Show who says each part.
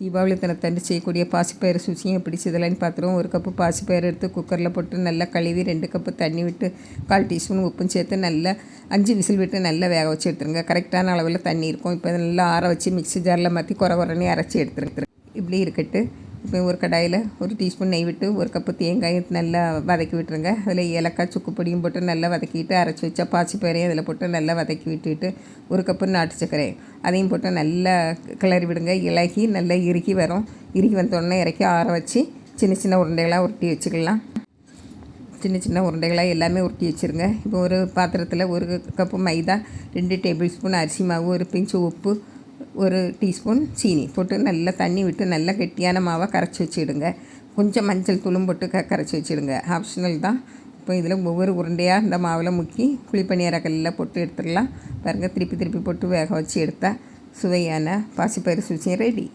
Speaker 1: தீபாவளி தினத்தன்று செய்யக்கூடிய பாசிப்பயிறு சுசியும் எப்படி செய்தலான்னு பார்த்துருவோம். ஒரு கப்பு பாசிப்பயிறு எடுத்து குக்கரில் போட்டு நல்லா கழுவி ரெண்டு கப்பு தண்ணி விட்டு கால் டீஸ்பூன் உப்பும் சேர்த்து நல்லா அஞ்சு விசில் விட்டு நல்லா வேக வச்சு எடுத்துருங்க. கரெக்டான அளவில் தண்ணி இருக்கும். இப்போ நல்லா ஆற வச்சு மிக்ஸி ஜாரில் மாற்றி குறை குறைனி அரைச்சி எடுத்துருக்குறேன் இப்படி இருக்கட்டு. இப்போ ஒரு கடாயில் ஒரு டீஸ்பூன் நெய் விட்டு ஒரு கப்பு தேங்காயை நல்லா வதக்கி விட்டுருங்க. அதில் ஏலக்காய் சுக்கு பொடியும் போட்டு நல்லா வதக்கிட்டு அரைச்சி வச்சா பாசிப்பயிரையும் அதில் போட்டு நல்லா வதக்கி விட்டுட்டு ஒரு கப்பு நாட்டு சர்க்கரை அதையும் போட்டு நல்லா கிளறி விடுங்க. இலகி நல்லா இறுக்கி வரும். இறுக்கி வந்தோடனே இறக்கி ஆற வச்சு சின்ன சின்ன உருண்டைகளாக உருட்டி வச்சுக்கலாம். சின்ன சின்ன உருண்டைகளாக எல்லாமே உருட்டி வச்சுருங்க. இப்போ ஒரு பாத்திரத்தில் ஒரு கப்பு மைதா ரெண்டு டேபிள் ஸ்பூன் அரிசி மாவு ஒரு பிஞ்சு உப்பு ஒரு டீஸ்பூன் சீனி போட்டு நல்லா தண்ணி விட்டு நல்லா கெட்டியான மாவை கரைச்சி வச்சுடுங்க. கொஞ்சம் மஞ்சள் தூளும் போட்டு க கரைச்சி வச்சுடுங்க. ஆப்ஷனல் தான். இப்போ இதில் ஒவ்வொரு உருண்டையாக இந்த மாவில் முக்கி குழிப்பணியார கல்லில் போட்டு எடுத்துடலாம். பாருங்கள் திருப்பி திருப்பி போட்டு வேக வச்சு எடுத்தால் சுவையான பாசிப்பயிறு சுச்சியும் ரெடி